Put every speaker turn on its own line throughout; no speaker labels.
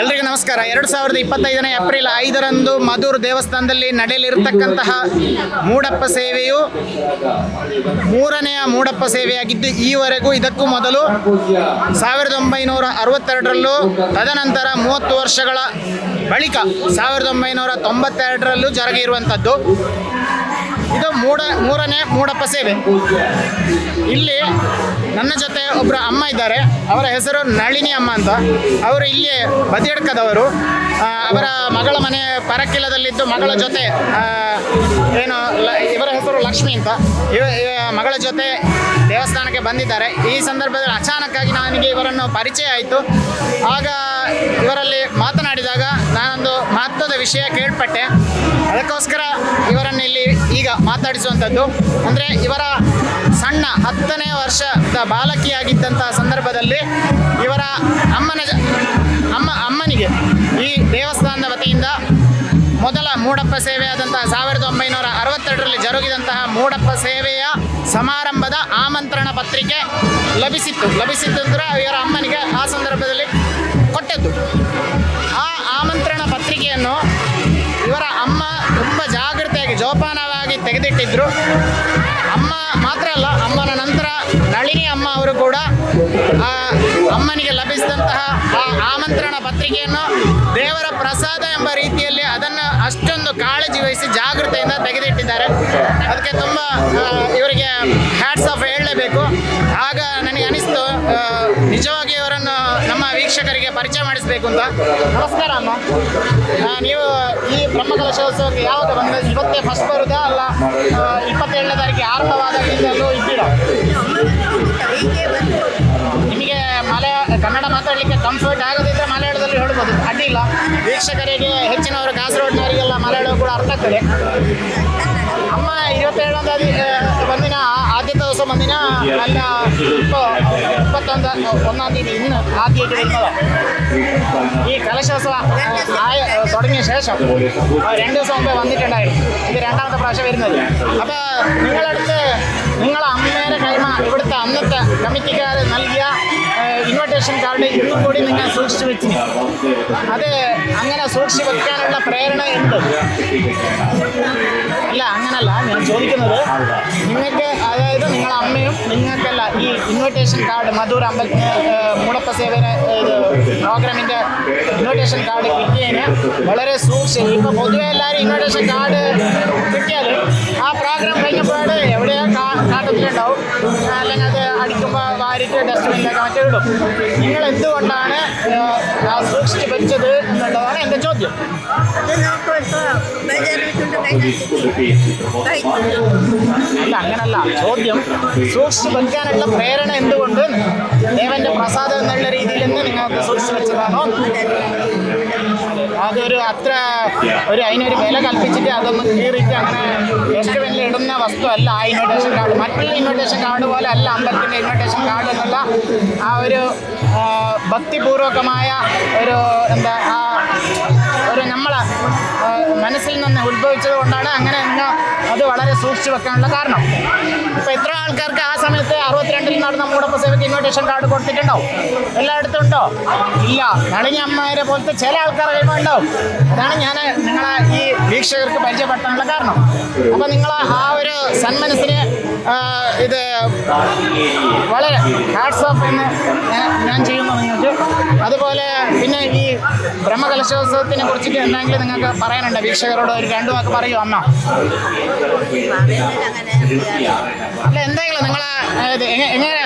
ಎಲ್ರಿಗೂ ನಮಸ್ಕಾರ. ಎರಡು ಸಾವಿರದ ಇಪ್ಪತ್ತೈದನೇ ಏಪ್ರಿಲ್ ಐದರಂದು ಮಧುರ್ ದೇವಸ್ಥಾನದಲ್ಲಿ ನಡೆಯಲಿರತಕ್ಕಂತಹ ಮೂಡಪ್ಪ ಸೇವೆಯು ಮೂರನೆಯ ಮೂಡಪ್ಪ ಸೇವೆಯಾಗಿದ್ದು, ಈವರೆಗೂ ಇದಕ್ಕೂ ಮೊದಲು ಸಾವಿರದ ಒಂಬೈನೂರ ಅರವತ್ತೆರಡರಲ್ಲೂ, ತದನಂತರ ಮೂವತ್ತು ವರ್ಷಗಳ ಬಳಿಕ ಸಾವಿರದ ಒಂಬೈನೂರ ತೊಂಬತ್ತೆರಡರಲ್ಲೂ ಜರುಗಿರುವಂಥದ್ದು. ಇದು ಮೂಡ ಮೂರನೇ ಮೂಡಪ್ಪ ಸೇವೆ. ಇಲ್ಲಿ ನನ್ನ ಜೊತೆ ಒಬ್ಬರು ಅಮ್ಮ ಇದ್ದಾರೆ. ಅವರ ಹೆಸರು ನಳಿನಿ ಅಮ್ಮ ಅಂತ. ಅವರು ಇಲ್ಲಿ ಬದಿಯಡ್ಕದವರು. ಅವರ ಮಗಳ ಮನೆ ಪರಕ್ಕಿಲದಲ್ಲಿದ್ದು ಮಗಳ ಜೊತೆ ಏನು ಇವರ ಹೆಸರು ಲಕ್ಷ್ಮಿ ಅಂತ. ಇವ ಮಗಳ ಜೊತೆ ಬಂದಿದ್ದಾರೆ. ಈ ಸಂದರ್ಭದಲ್ಲಿ ಅಚಾನಕ್ಕಾಗಿ ನನಗೆ ಇವರನ್ನು ಪರಿಚಯ ಆಯಿತು. ಆಗ ಇವರಲ್ಲಿ ಮಾತನಾಡಿದಾಗ ನಾನೊಂದು ಮಹತ್ವದ ವಿಷಯ ಕೇಳ್ಪಟ್ಟೆ. ಅದಕ್ಕೋಸ್ಕರ ಇವರನ್ನು ಇಲ್ಲಿ ಈಗ ಮಾತಾಡಿಸುವಂಥದ್ದು. ಅಂದರೆ ಇವರ ಸಣ್ಣ ಹತ್ತನೇ ವರ್ಷದ ಬಾಲಕಿಯಾಗಿದ್ದಂಥ ಸಂದರ್ಭದಲ್ಲಿ ಇವರ ಅಮ್ಮನ ಅಮ್ಮ, ಅಮ್ಮನಿಗೆ ಈ ದೇವಸ್ಥಾನದ ವತಿಯಿಂದ ಮೊದಲ ಮೂಡಪ್ಪ ಸೇವೆಯಾದಂತಹ ಸಾವಿರದ ಒಂಬೈನೂರ ಅರವತ್ತೆರಡರಲ್ಲಿ ಜರುಗಿದಂತಹ ಮೂಡಪ್ಪ ಸೇವೆಯ ಸಮಾರಂಭದ ಆಮಂತ್ರಣ ಪತ್ರಿಕೆ ಲಭಿಸಿತ್ತು. ಲಭಿಸಿತ್ತು ಅಂದರೆ ಇವರ ಅಮ್ಮನಿಗೆ ಆ ಸಂದರ್ಭದಲ್ಲಿ ಕೊಟ್ಟದ್ದು. ಆ ಆಮಂತ್ರಣ ಪತ್ರಿಕೆಯನ್ನು ಇವರ ಅಮ್ಮ ತುಂಬ ಜಾಗೃತಿಯಾಗಿ, ಜೋಪಾನವಾಗಿ ತೆಗೆದಿಟ್ಟಿದ್ರು. ಅಮ್ಮ ಮಾತ್ರ ಅಲ್ಲ, ಅಮ್ಮನ ನಂತರ ನಳಿನಿ ಅಮ್ಮ ಅವರು ಕೂಡ ಆ ಅಮ್ಮನಿಗೆ ಲಭಿಸಿದಂತಹ ಆ ಆಮಂತ್ರಣ ಪತ್ರಿಕೆಯನ್ನು ದೇವರ ಪ್ರಸಾದ ಎಂಬ ರೀತಿಯಲ್ಲಿ ಅದನ್ನು ಅಷ್ಟೊಂದು ಕಾಳಜಿ ವಹಿಸಿ ಜಾಗೃತೆಯಿಂದ ತೆಗೆದಿಟ್ಟಿದ್ದಾರೆ. ಅದಕ್ಕೆ ತುಂಬ ಇವರಿಗೆ ಹ್ಯಾಟ್ಸ್ ಆಫ್ ಹೇಳಲೇಬೇಕು. ಆಗ ನನಗೆ ಅನಿಸ್ತು ನಿಜವಾಗಿ ಅವರನ್ನು ನಮ್ಮ ವೀಕ್ಷಕರಿಗೆ ಪರಿಚಯ ಮಾಡಿಸಬೇಕು ಅಂತ. ನಮಸ್ಕಾರ ಅಮ್ಮ. ನೀವು ಈ ಬ್ರಹ್ಮಕಲಶೋತ್ಸವಕ್ಕೆ ಯಾವಾಗ ಬಂದ ಇವತ್ತೇ ಫಸ್ಟ್ ಬರುದಾ ಅಲ್ಲ ಇಪ್ಪತ್ತೇಳನೇ ತಾರೀಕಿಗೆ ಆರಂಭವಾದಾಗಿಂದಲೂ ಇದ್ದೀರಾ? ನಿಮಗೆ ಮಲಯ ಕನ್ನಡ ಮಾತಾಡಲಿಕ್ಕೆ ಕಂಫರ್ಟ್ ಆಗೋದಿದ್ರೆ ಮಲಯಾಳದಲ್ಲಿ ಹೇಳ್ಬೋದು ಅಡ್ಡಿಲ್ಲ ವೀಕ್ಷಕರಿಗೆ ಹೆಚ್ಚಿನವರು ಕಾಸರಗೋಡಿನವರಿಗೆಲ್ಲ ಮಲಯಾಳ ಕೂಡ ಅರ್ಥ ಆಗ್ತದೆ ಅಮ್ಮ ഇരുപത്തേഴാം തീയതി വന്നിന ആദ്യത്തെ ദിവസം വന്നിന അല്ല ഇപ്പോൾ മുപ്പത്തൊന്ന് ഒന്നാം തീയതി ഇന്ന് ആദ്യമായിട്ട് വരുന്നതാണ് ഈ കലശോത്സവ ആയ തുടങ്ങിയ ശേഷം ആ, രണ്ട് ദിവസം മുമ്പേ വന്നിട്ടുണ്ടായിരുന്നു ഇത് രണ്ടാമത്തെ പ്രാവശ്യം വരുന്നത് അപ്പോൾ നിങ്ങളടുത്ത് നിങ്ങളെ അമ്മേരെ കൈമ ഇവിടുത്തെ അന്നത്തെ കമ്മിറ്റിക്കാർ നൽകിയ ഇൻവിറ്റേഷൻ കാർഡ് ഇന്നും കൂടി നിങ്ങൾ സൂക്ഷിച്ചു വെച്ചു. അത് അങ്ങനെ സൂക്ഷിച്ചു വെക്കാനുള്ള പ്രേരണ ഉണ്ട്. അല്ല അങ്ങനല്ല ഞാൻ ചോദിക്കുന്നത് നിങ്ങൾക്ക് അതായത് നിങ്ങൾ അമ്മയും നിങ്ങൾക്കല്ല ഈ ഇൻവിറ്റേഷൻ കാർഡ് മധൂർ അമ്പൽ മൂടപ്പ സേവന പ്രോഗ്രാമിന്റെ ഇൻവിറ്റേഷൻ കാർഡ് കിട്ടിയതിന് വളരെ സൂക്ഷിച്ച്. ഇപ്പോൾ പൊതുവെ എല്ലാവരും ഇൻവിറ്റേഷൻ കാർഡ് കിട്ടിയാലും ആ പ്രോഗ്രാം കഴിഞ്ഞപ്പോൾ എവിടെയോ അടിക്കുമ്പോൾ വാരിട്ട് കണക്ക് മറ്റേ ഇടും നിങ്ങൾ എന്തുകൊണ്ടാണ് ആ വെച്ചത് എന്നുള്ളതാണ് എന്റെ ചോദ്യം. അല്ല അങ്ങനല്ല. ചോദ്യം സൂക്ഷിച്ചു വെക്കാനുള്ള പ്രേരണ എന്തുകൊണ്ട്? ദേവന്റെ പ്രസാദം എന്നുള്ള രീതിയിൽ നിന്ന് നിങ്ങൾക്ക് സൂക്ഷിച്ചു വെച്ചതാണോ? അതൊരു അത്ര ഒരു അതിനൊരു വില കൽപ്പിച്ചിട്ട് അതൊന്ന് കീറിയിട്ട് അങ്ങനെ ഡസ്റ്റ്ബിനിൽ ഇടുന്ന വസ്തു അല്ല ആ ഇൻവിറ്റേഷൻ കാർഡ് മറ്റുള്ള ഇൻവിറ്റേഷൻ കാർഡ് പോലെ അല്ല അമ്പലത്തിന്റെ ഇൻവിറ്റേഷൻ കാർഡ് എന്നുള്ള ആ ഒരു ഭക്തിപൂർവകമായ ഒരു എന്താ ആ ഒരു നമ്മളെ മനസ്സിൽ നിന്ന് ഉത്ഭവിച്ചത് കൊണ്ടാണ് അങ്ങനെ നിങ്ങൾ അത് വളരെ സൂക്ഷിച്ചു വെക്കാനുള്ള കാരണം. ഇപ്പം എത്ര ആൾക്കാർക്ക് ആ സമയത്ത് അറുപത്തിരണ്ടിൽ നടന്ന മൂടപ്പ സേവയ്ക്ക് ഇൻവിറ്റേഷൻ കാർഡ് കൊടുത്തിട്ടുണ്ടാവും? എല്ലായിടത്തും ഉണ്ടോ? ഇല്ല. നളിനി അമ്മമാരെ പോലത്തെ ചില ആൾക്കാർ കഴിയുമ്പോൾ ഉണ്ടാവും അതാണ് ഞാൻ നിങ്ങളെ ഈ വീക്ഷകർക്ക് പരിചയപ്പെടുത്താനുള്ള കാരണം. അപ്പം നിങ്ങൾ ആ ഒരു സന്മനസ്സിന് ഇത് വളരെ ഹാറ്റ്സ് ഓഫ് എന്ന് ഞാൻ ചെയ്യുന്നു നിങ്ങൾക്ക്. അതുപോലെ പിന്നെ ഈ ബ്രഹ്മകലശോത്സവത്തിനെ കുറിച്ചിട്ട് എന്തെങ്കിലും നിങ്ങൾക്ക് പറയാനുണ്ട്? വീക്ഷകരോട് ഒരു രണ്ടു വാക്ക് പറയൂ അമ്മ. അല്ല എന്തെങ്കിലും നിങ്ങളെ എങ്ങനെ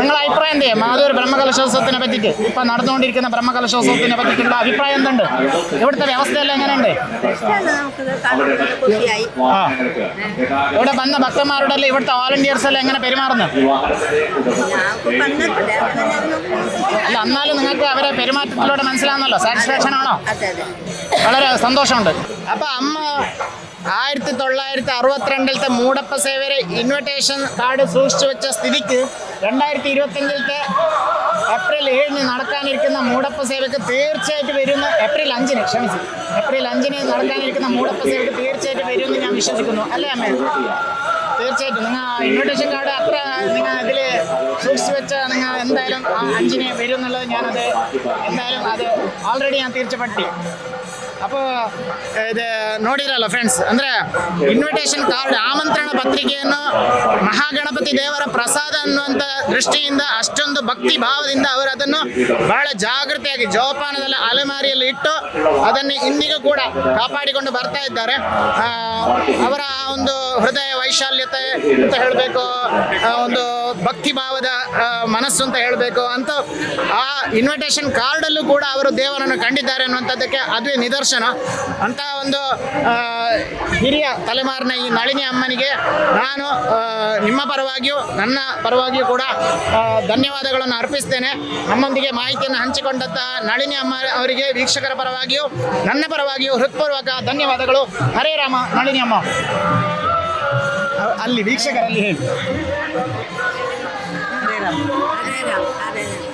നിങ്ങളെ അഭിപ്രായം എന്ത് മാധൂർ ബ്രഹ്മകലശോത്സവത്തിനെ പറ്റിയിട്ട്. ഇപ്പൊ നടന്നുകൊണ്ടിരിക്കുന്ന ബ്രഹ്മകലശോത്സവത്തിനെ പറ്റിയിട്ടുള്ള അഭിപ്രായം എന്തുണ്ട്? ഇവിടുത്തെ വ്യവസ്ഥയെല്ലാം എങ്ങനെയുണ്ട്? ഇവിടെ വന്ന ഭക്തന്മാരുടെ അല്ലെ ഇവിടുത്തെ വോളണ്ടിയേഴ്സ് എല്ലാം എങ്ങനെ പെരുമാറുന്നു അല്ല എന്നാലും നിങ്ങൾക്ക് അവരെ പെരുമാറ്റത്തിലൂടെ മനസ്സിലാവുന്നല്ലോ. മനസ്സിലാവുന്നല്ലോ സാറ്റിസ്ഫാക്ഷൻ ആണോ? വളരെ സന്തോഷമുണ്ട്. അപ്പൊ അമ്മ ആയിരത്തി തൊള്ളായിരത്തി അറുപത്തിരണ്ടിലത്തെ മൂടപ്പ സേവരെ ഇൻവിറ്റേഷൻ കാർഡ് സൂക്ഷിച്ചു വെച്ച സ്ഥിതിക്ക് രണ്ടായിരത്തി ഇരുപത്തിയഞ്ചിലത്തെ ഏപ്രിൽ ഏഴിന് നടക്കാനിരിക്കുന്ന മൂടപ്പ സേവയ്ക്ക് തീർച്ചയായിട്ടും വരുന്ന ഏപ്രിൽ അഞ്ചിന് ക്ഷമിച്ചു. ഏപ്രിൽ അഞ്ചിന് നടക്കാനിരിക്കുന്ന മൂടപ്പ സേവയ്ക്ക് തീർച്ചയായിട്ടും വരുമെന്ന് ഞാൻ വിശ്വസിക്കുന്നു. അല്ലേ അമ്മ? തീർച്ചയായിട്ടും. ഇൻവിറ്റേഷൻ കാർഡ് അത്ര നിങ്ങൾ അതിൽ സൂക്ഷിച്ചു വെച്ച നിങ്ങൾ എന്തായാലും അഞ്ചിനെ വരും എന്നുള്ളത് ഞാനത് എന്തായാലും അത് ഓൾറെഡി ഞാൻ തീർച്ചപ്പെടുത്തി. ಅಪ್ಪ ಇದು ನೋಡಿರಲ್ಲ ಫ್ರೆಂಡ್ಸ್ ಅಂದ್ರೆ ಇನ್ವಿಟೇಷನ್ ಕಾರ್ಡ್ ಆಮಂತ್ರಣ ಪತ್ರಿಕೆಯನ್ನು ಮಹಾಗಣಪತಿ ದೇವರ ಪ್ರಸಾದ ಅನ್ನುವಂಥ ದೃಷ್ಟಿಯಿಂದ ಅಷ್ಟೊಂದು ಭಕ್ತಿ ಭಾವದಿಂದ ಅವರು ಅದನ್ನು ಬಹಳ ಜಾಗೃತಿಯಾಗಿ ಜೋಪಾನದಲ್ಲಿ ಅಲೆಮಾರಿಯಲ್ಲಿ ಇಟ್ಟು ಅದನ್ನು ಇಂದಿಗೂ ಕೂಡ ಕಾಪಾಡಿಕೊಂಡು ಬರ್ತಾ ಇದ್ದಾರೆ. ಅವರ ಒಂದು ಹೃದಯ ವೈಶಾಲ್ಯತೆ ಅಂತ ಹೇಳಬೇಕು ಒಂದು ಭಕ್ತಿ ಭಾವದ ಮನಸ್ಸು ಅಂತ ಹೇಳಬೇಕು ಅಂತ ಆ ಇನ್ವಿಟೇಷನ್ ಕಾರ್ಡಲ್ಲೂ ಕೂಡ ಅವರು ದೇವರನ್ನು ಕಂಡಿದ್ದಾರೆ ಅನ್ನುವಂಥದ್ದಕ್ಕೆ ಅದುವೇ ನಿದರ್ಶನ. ಅಂತ ಒಂದು ಹಿರಿಯ ತಲೆಮಾರಿನ ಈ ನಳಿನಿ ಅಮ್ಮನಿಗೆ ನಾನು ನಿಮ್ಮ ಪರವಾಗಿಯೂ ನನ್ನ ಪರವಾಗಿಯೂ ಕೂಡ ಧನ್ಯವಾದಗಳನ್ನು ಅರ್ಪಿಸ್ತೇನೆ. ನಮ್ಮೊಂದಿಗೆ ಮಾಹಿತಿಯನ್ನು ಹಂಚಿಕೊಂಡಂತಹ ನಳಿನಿ ಅಮ್ಮ ಅವರಿಗೆ ವೀಕ್ಷಕರ ಪರವಾಗಿಯೂ ನನ್ನ ಪರವಾಗಿಯೂ ಹೃತ್ಪೂರ್ವಕ ಧನ್ಯವಾದಗಳು. ಹರೇ ರಾಮ ನಳಿನಿ ಅಮ್ಮ. ಅಲ್ಲಿ ವೀಕ್ಷಕರಲ್ಲಿ ಹೇಳಿ.
ಹರೇ ರಾಮ. ಹರೇ ರಾಮ್ ಹರೇ ರಾಮ್.